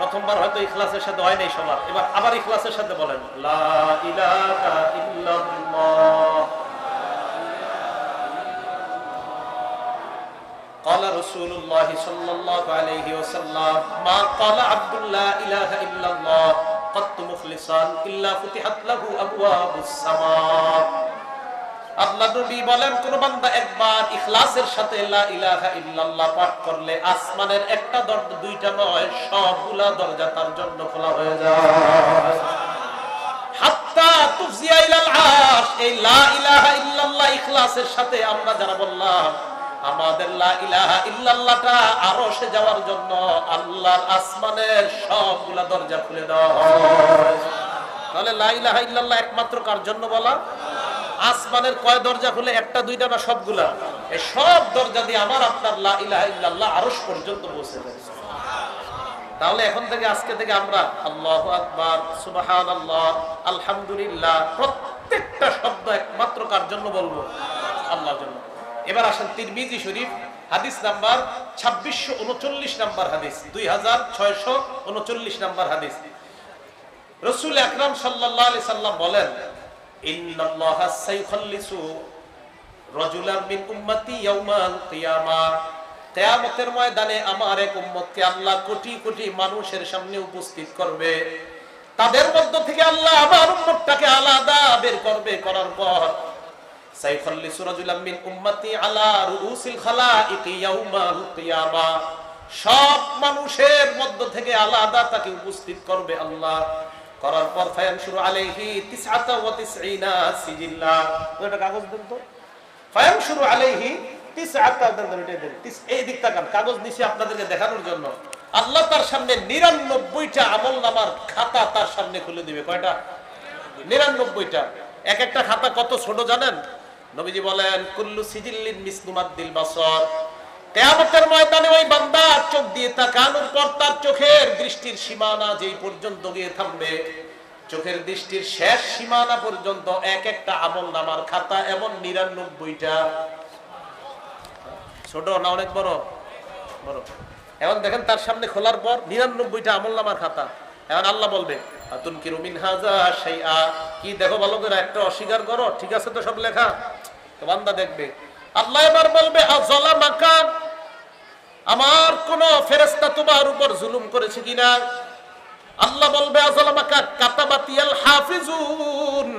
প্রথমবার হয়তো ইখলাসের সাথে হয় নাই সবার এবার আবার ইখলাসের সাথে বলেন লা ইলাহা ইল্লাল্লাহ قال رسول الله صلى الله عليه وسلم ما قال عبد الله إله إلا الله قط مخلصا إلا فتحت له أبواب السماء আল্লাহ নবী বলেন, কোন বান্দা একবার ইখলাসের সাথে লা ইলাহা ইল্লাল্লাহ পাঠ করলে আসমানের একটা দরজা, দুইটা নয়, সবগুলা দরজা তার জন্য খোলা হয়ে যায়। হাত্তা তুফজিয়া ইলাল আরশ, এই লা ইলাহা ইল্লাল্লাহ ইখলাসের সাথে আমরা যারা বললাম, আমাদের লা ইলাহা ইল্লাল্লাহটা আরশে যাওয়ার জন্য আল্লাহর আসমানের সবগুলা দরজা খুলে দেওয়া হয়। তাহলে লা ইলাহা ইল্লাল্লাহ একমাত্র কার জন্য বলা? আসমানের কয় দরজা খুলে? একটা, দুইটা না সবগুলা? এই সব দরজা দিয়ে আমার আপনার লা ইলাহা ইল্লাল্লাহ আরশ পর্যন্ত পৌঁছে যায়। তাহলে এখন থেকে, আজকে থেকে আমরা আল্লাহ আকবার সুবাহান আল্লাহ আলহামদুলিল্লাহ, প্রত্যেকটা শব্দ একমাত্র কার জন্য বলব? আল্লাহর জন্য। এবার আসেন তিরমিজি শরীফ, হাদিস নাম্বার ছাব্বিশশো উনচল্লিশ নাম্বার হাদিস, দুই হাজার ছয়শো উনচল্লিশ নাম্বার হাদিস। রসুল আকরাম সাল্লাহ আলি সাল্লাম বলেন মিন মানুষের সামনে উপস্থিত করবে। তাদের মধ্য থেকে আল্লাহ আমার আলাদা বের করবে করার পর সাইখাল্লিসু রাজুলান উম্মতি আলা সব মানুষের মধ্য থেকে আলাদা তাকে উপস্থিত করবে আল্লাহ। করার পর ফায়ান শুরু আলাইহি তিসআতা ওয়া তিসঈনা সিজিল্লা। ওটা কাগজ দেন তো। ফায়ান শুরু আলাইহি তিসআতা, দেন দেন দেন। তিস এই দিক তাকান কাগজ নিচে আপনাদেরকে দেখানোর জন্য। আল্লাহ তার সামনে 99টা আমলনামার খাতা তার সামনে খুলে দিবে। কয়টা? 99টা এক একটা খাতা কত ছোট জানেন? নবীজি বলেন, কুল্লু সিজিল্লিন মিসলুমাদ্দিল বাসর। কেয়ামতের ময়দানে ওই তাকানোর পর তার চোখের দৃষ্টির সীমানা যেই পর্যন্ত গিয়ে থামবে, চোখের দৃষ্টির শেষ সীমানা পর্যন্ত এক একটা আমল নামার খাতা এমন নিরানব্বইটা। ছোট না অনেক বড়? বড়। এখন দেখেন তার সামনে খোলার পর নিরানব্বইটা আমল নামার খাতা। এখন আল্লাহ বলবে, আতুন কি রুমিন হাজা সেই আ কি দেখো ভালো করে, একটা অস্বীকার করো, ঠিক আছে তো সব লেখা? তো বান্দা দেখবে। আল্লাহ এবার বলবে আজলা মাকান আমার কোন ফেরেস্তা তোমার উপর জুলুম করেছে কিনা? আল্লাহ বলবে হাফিজুন।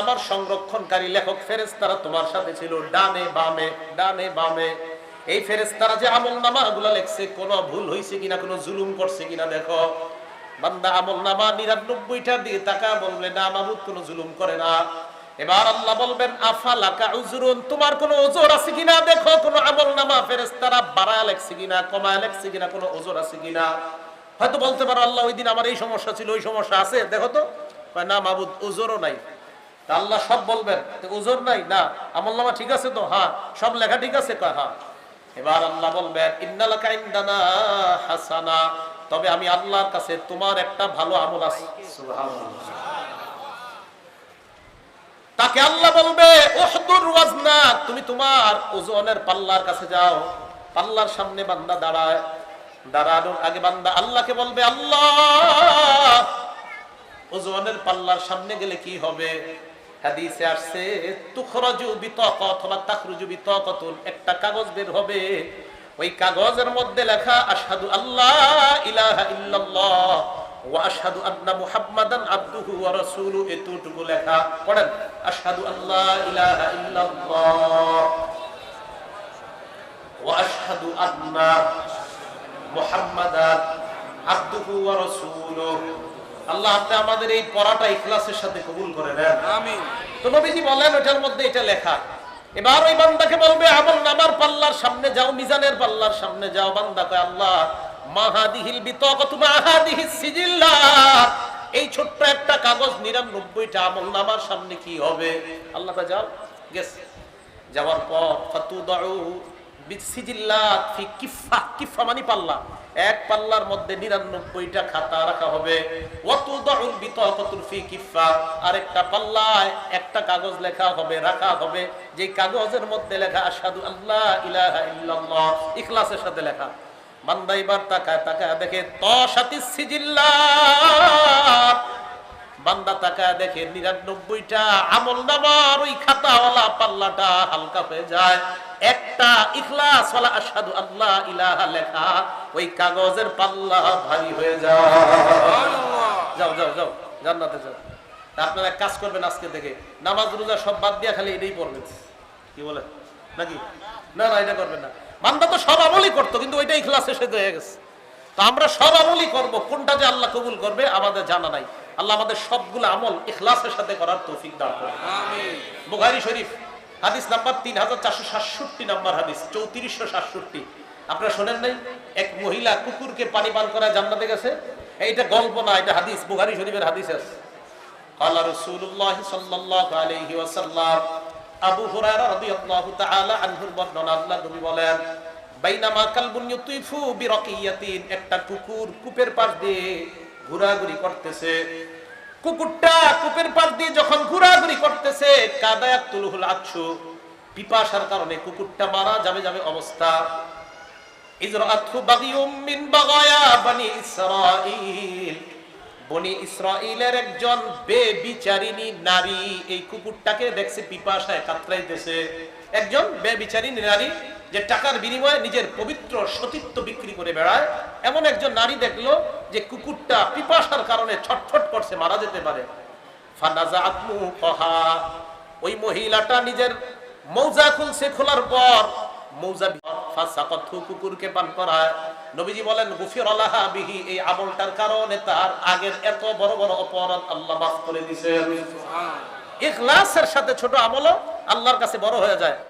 আমার সংরক্ষণকারী লেখক ফেরেস্তারা তোমার সাথে ছিল, ডানে বামে ডানে বামে। এই ফেরেস্তারা যে আমল নামা গুলা লেখছে, কোনো ভুল হয়েছে কিনা, কোনো জুলুম করছে কিনা, দেখো। বান্দা আমল নামা নিরানব্বইটা দিয়ে টাকা বলবে, না মাহমুদ কোনো জুলুম করে না। এবার আল্লাহ বলবেন, আফালাকা উজরুন, তোমার কোনো ওজোর আছে কিনা? দেখো, কোনো আমল নামা ফেরেশতারা বাড়ায় লেখছে কিনা, কমায় লেখছে কিনা, কোনো ওজোর আছে কিনা? হয়তো বলতে পারো, আল্লাহ, ওই দিন আমার এই সমস্যা ছিল, ওই সমস্যা আছে। দেখো তো না মাহবুদ ওজোরও নাই। আল্লাহ সব বলবেন ওজোর নাই? না। আমল নামা ঠিক আছে তো? হ্যাঁ। সব লেখা ঠিক আছে? হ্যাঁ। এবার আল্লাহ বলবেন, ইন্নালাকা ইনদানা হাসানা। তবে আমি আল্লাহর কাছে তোমার একটা ভালো আমল আছে। সুবহানাল্লাহ। তাকে আল্লাহ বলবে তুমি তোমার ওজনের পাল্লার কাছে যাও। পাল্লার সামনে বান্দা দাঁড়ায়, দাঁড়ানোর আগে বান্দা আল্লাহকে বলবে, আল্লাহ, ওজনের পাল্লার সামনে গেলে কি হবে? একটা কাগজ বের হবে। ওই কাগজের মধ্যে লেখা, আশহাদু আল্লাহ ওয়া আশহাদু আন্না মুহাম্মাদান আবদুহু ওয়া রাসূলুহু এতটুকু লেখা পড়েন আশহাদু আল্লাহ ইলাহা ইল্লাল্লাহ। ওয়া আশহাদু আন্না মুহাম্মাদান আবদুহু ওয়া রাসূলুহু। আল্লাহ আপনি আমাদের এই পড়াটা ইখলাসের সাথে কবুল করে নেন। আমিন। তো নবীজি বলেন ওটার মধ্যে এটা লেখা এবার ওই বান্দাকে বলবে আমল নামার পাল্লার সামনে যাও মিজানের পাল্লার সামনে যাও বান্দা কয় আল্লাহ মাহাদিহিল বিতাকাতু মাহাদিহিস সিজিল্লাত এই ছোট্ট একটা কাগজ 99টা আমল নামার সামনে কি হবে? আল্লাহ তা যাও গেছে যাওয়ার পর ফাতুদাউ বিসিজিল্লাত ফি কিফা। কিফা মানে পাল্লা। এক পাল্লার মধ্যে 99টা খাতা রাখা হবে। ওয়াতুদাউল বিতাকাতুল ফি কিফা। আরেকটা পাল্লায় একটা কাগজ লেখা হবে, রাখা হবে। যে কাগজের মধ্যে লেখা, আশহাদু আল্লাহ ইলাহা ইল্লাল্লাহ, ইখলাসের সাথে লেখা। বান্দা এবার তাকায় তাকায় দেখে বান্দা তাকায় দেখে নিরানব্বইটা আমল নামার ওই খাতাওয়ালা পাল্লাটা হালকা হয়ে যায়। একটা ইখলাস ওয়ালা আশহাদু আল্লাহ ইলাহা লেখা, ওই কাগজের পাল্লা ভারী হয়ে যায়। যাও যাও যাও, জান্নাতে যাও। আপনারা কাজ করবেন আজকে থেকে নামাজ রোজা সব বাদ দিয়া খালি এটাই পড়বেন। কি বলে? নাকি? না না, এটা করবেন না। বান্দা তো সব আমলই করতো কিন্তু ওইটাই খেলা এসে হয়ে গেছে। তো আমরা সব আমলই করব কোনটা যে আল্লাহ কবুল করবে আমাদের জানা নাই। আল্লাহ আমাদের সবগুলো আমল ইখলাসের সাথে করার তৌফিক দান করে বুখারী শরীফ হাদিস নাম্বার তিন হাজার চারশো সাতষট্টি নাম্বার হাদিস চৌত্রিশশো সাতষট্টি। আপনারা শোনেন নাই? এক মহিলা কুকুরকে পানি পান করা জান্নাতে গেছে। এইটা গল্প না এটা হাদিস বুখারী শরীফের হাদিস আছে। আল্লাহ রসুল্লাহ সাল্লাহ আলহি ওয়াসাল্লাম আবু হুরায়রা রাদিয়াল্লাহু তাআলা আনহুর বর্ণনা নবী বলেন, বাইনামা কালবুন ইউতিফু বিরাকিয়াতিন একটা কুকুর কূপের পাশ দিয়ে ঘোরাঘুরি করতেছে। কুকুরটা কূপের পাশ দিয়ে যখন ঘোরাঘুরি করতেছে কাদায়াতুলহুল আছু পিপাসার কারণে কুকুরটা মারা যাবে যাবে অবস্থা। ইজরাআতহু বাগিয়ুম মিন বাগায়া বানি ইসরাঈল বনি ইসরাইলের একজন বেবিচারিণী নারী, এই কুকুরটাকে দেখছে পিপাসায় কাতরাইতেছে। একজন বেবিচারিণী নারী যে টাকার বিনিময়ে নিজের পবিত্র সতীত্ব বিক্রি করে বেড়ায়। এমন একজন নারী দেখল যে কুকুরটা পিপাসার কারণে ছটফট করছে, মারা যেতে পারে। ওই মহিলাটা নিজের মৌজা খুলছে খোলার পর মৌজা ফাসাকাতহু কুকুরকে পান করায়। নবীজি বলেন গুফির আলাহা বিহি এই আমলটার কারণে তার আগের এত বড় বড় অপরাধ আল্লাহ মাফ করে দিয়েছেন। ইখলাসের সাথে ছোট আমলও আল্লাহর কাছে বড় হয়ে যায়।